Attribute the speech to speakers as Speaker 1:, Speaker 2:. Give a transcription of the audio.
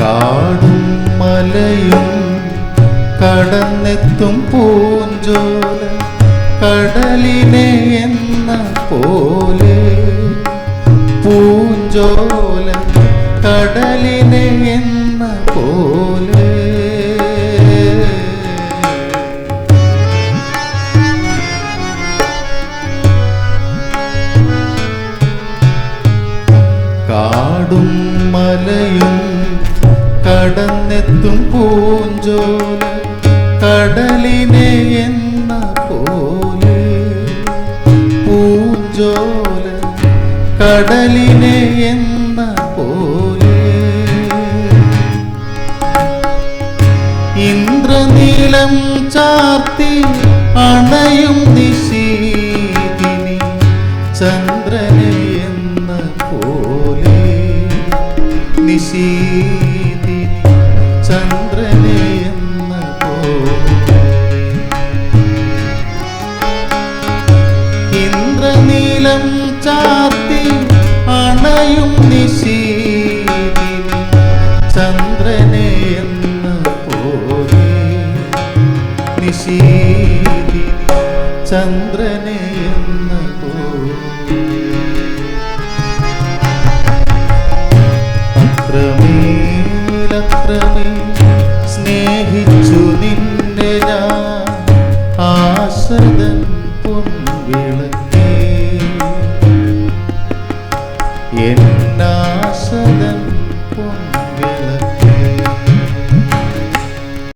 Speaker 1: കാടും മലയും കടന്നെത്തും പൂഞ്ചോല കടലിനെ എന്ന പോലെ. പൂഞ്ചോല കടലിനെ എന്ന പോലെ. കാടും കടന്നെത്തും പൂഞ്ചോല കടലിനെ എന്ന പോലെ. പൂഞ്ചോല കടലിനെ എന്ന പോലെ. ഇന്ദ്രനീലം ചാർത്തി അണയും നിശീതിനി ചന്ദ്രനെ എന്ന പോലെ. നിശീതിനി ഇന്ദ്രനീലം ചാത്തി അണയും നിശീതിനി ചന്ദ്രനെ എന്ന പോലെ നിശീതിനി ചന്ദ്രനെ എന്ന പോലെ സ്നേഹിച്ചു നിന്നെ ഞാൻ ആശ്രതൻ என் நாசதன்